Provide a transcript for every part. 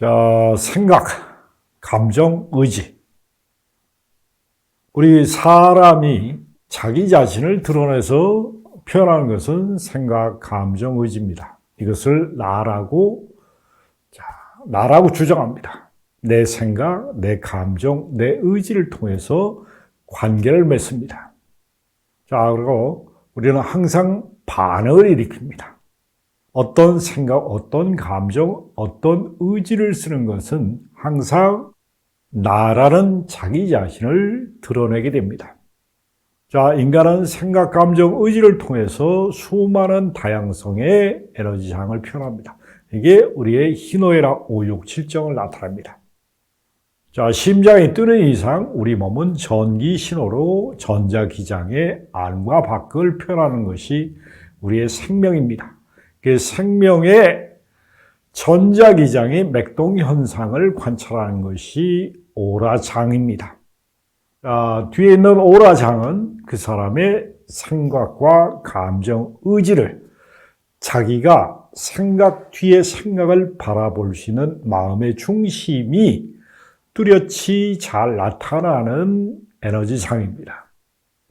자, 생각, 감정, 의지. 우리 사람이 자기 자신을 드러내서 표현하는 것은 생각, 감정, 의지입니다. 이것을 나라고, 자, 나라고 주장합니다. 내 생각, 내 감정, 내 의지를 통해서 관계를 맺습니다. 자, 그리고 우리는 항상 반응을 일으킵니다. 어떤 생각, 어떤 감정, 어떤 의지를 쓰는 것은 항상 나라는 자기 자신을 드러내게 됩니다. 자, 인간은 생각, 감정, 의지를 통해서 수많은 다양성의 에너지장을 표현합니다. 이게 우리의 희노애락 5, 6, 7정을 나타냅니다. 자, 심장이 뜨는 이상 우리 몸은 전기 신호로 전자기장의 안과 밖을 표현하는 것이 우리의 생명입니다. 그 생명의 전자기장의 맥동 현상을 관찰하는 것이 오라장입니다. 아, 뒤에 있는 오라장은 그 사람의 생각과 감정, 의지를 자기가 생각 뒤에 생각을 바라볼 수 있는 마음의 중심이 뚜렷이 잘 나타나는 에너지장입니다.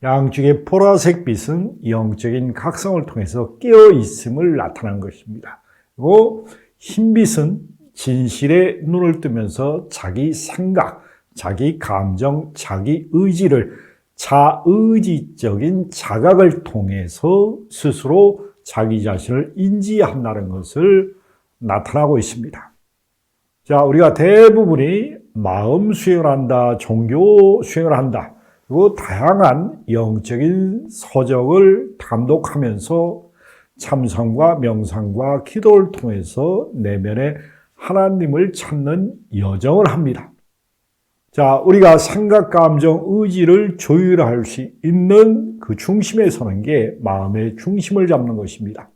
양쪽의 보라색 빛은 영적인 각성을 통해서 깨어 있음을 나타낸 것입니다. 그리고 흰 빛은 진실의 눈을 뜨면서 자기 생각, 자기 감정, 자기 의지를 자의지적인 자각을 통해서 스스로 자기 자신을 인지한다는 것을 나타나고 있습니다. 자, 우리가 대부분이 마음 수행을 한다, 종교 수행을 한다, 그리고 다양한 영적인 서적을 감독하면서 참선과 명상과 기도를 통해서 내면의 하나님을 찾는 여정을 합니다. 자, 우리가 생각, 감정, 의지를 조율할 수 있는 그 중심에 서는 게 마음의 중심을 잡는 것입니다.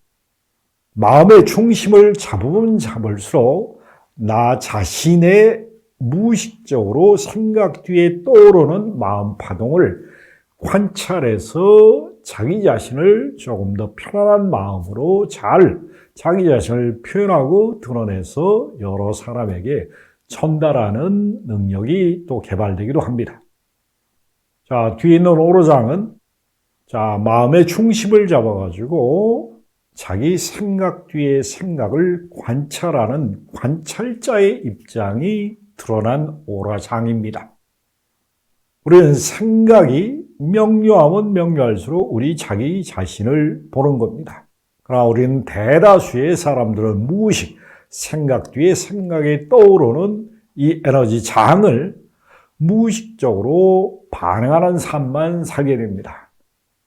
마음의 중심을 잡으면 잡을수록 나 자신의 무의식적으로 생각 뒤에 떠오르는 마음 파동을 관찰해서 자기 자신을 조금 더 편안한 마음으로 잘 자기 자신을 표현하고 드러내서 여러 사람에게 전달하는 능력이 또 개발되기도 합니다. 자, 뒤에 있는 오로장은 자, 마음의 중심을 잡아가지고 자기 생각 뒤의 생각을 관찰하는 관찰자의 입장이 드러난 오라장입니다. 우리는 생각이 명료하면 명료할수록 우리 자기 자신을 보는 겁니다. 그러나 우리는 대다수의 사람들은 무의식, 생각 뒤에 생각이 떠오르는 이 에너지 장을 무의식적으로 반응하는 삶만 살게 됩니다.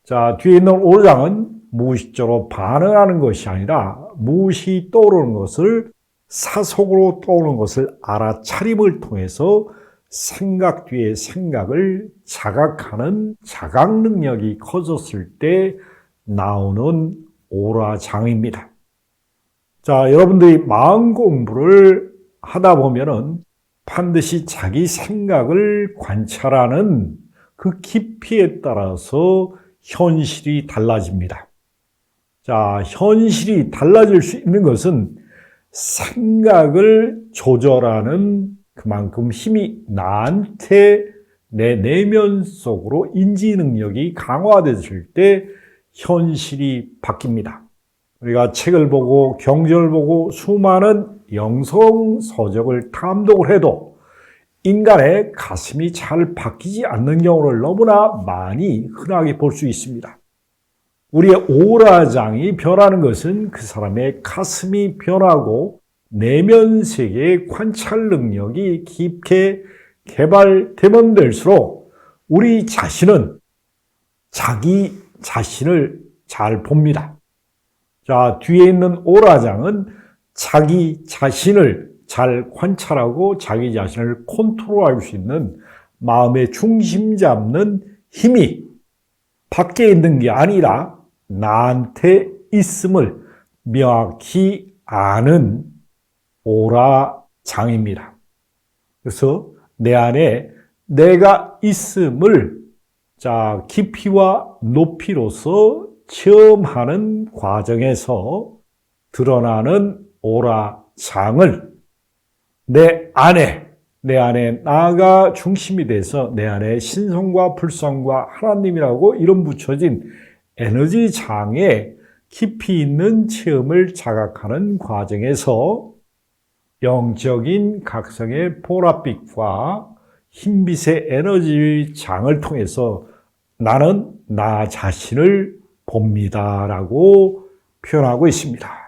자, 뒤에 있는 오장은 무의식적으로 반응하는 것이 아니라 무의식이 떠오르는 것을 사속으로 떠오르는 것을 알아차림을 통해서 생각 뒤에 생각을 자각하는 자각 능력이 커졌을 때 나오는 오라장입니다. 자, 여러분들이 마음 공부를 하다 보면은 반드시 자기 생각을 관찰하는 그 깊이에 따라서 현실이 달라집니다. 자, 현실이 달라질 수 있는 것은 생각을 조절하는 그만큼 힘이 나한테 내 내면 속으로 인지 능력이 강화됐을 때 현실이 바뀝니다. 우리가 책을 보고 경전을 보고 수많은 영성 서적을 탐독을 해도 인간의 가슴이 잘 바뀌지 않는 경우를 너무나 많이 흔하게 볼 수 있습니다. 우리의 오라장이 변하는 것은 그 사람의 가슴이 변하고 내면 세계의 관찰 능력이 깊게 개발되면 될수록 우리 자신은 자기 자신을 잘 봅니다. 자, 뒤에 있는 오라장은 자기 자신을 잘 관찰하고 자기 자신을 컨트롤할 수 있는 마음의 중심 잡는 힘이 밖에 있는 게 아니라 나한테 있음을 명확히 아는 오라장입니다. 그래서 내 안에 내가 있음을 자, 깊이와 높이로서 체험하는 과정에서 드러나는 오라장을 내 안에, 내 안에 나가 중심이 돼서 내 안에 신성과 불성과 하나님이라고 이름 붙여진 에너지 장에 깊이 있는 체험을 자각하는 과정에서 영적인 각성의 보랏빛과 흰빛의 에너지 장을 통해서 나는 나 자신을 봅니다라고 표현하고 있습니다.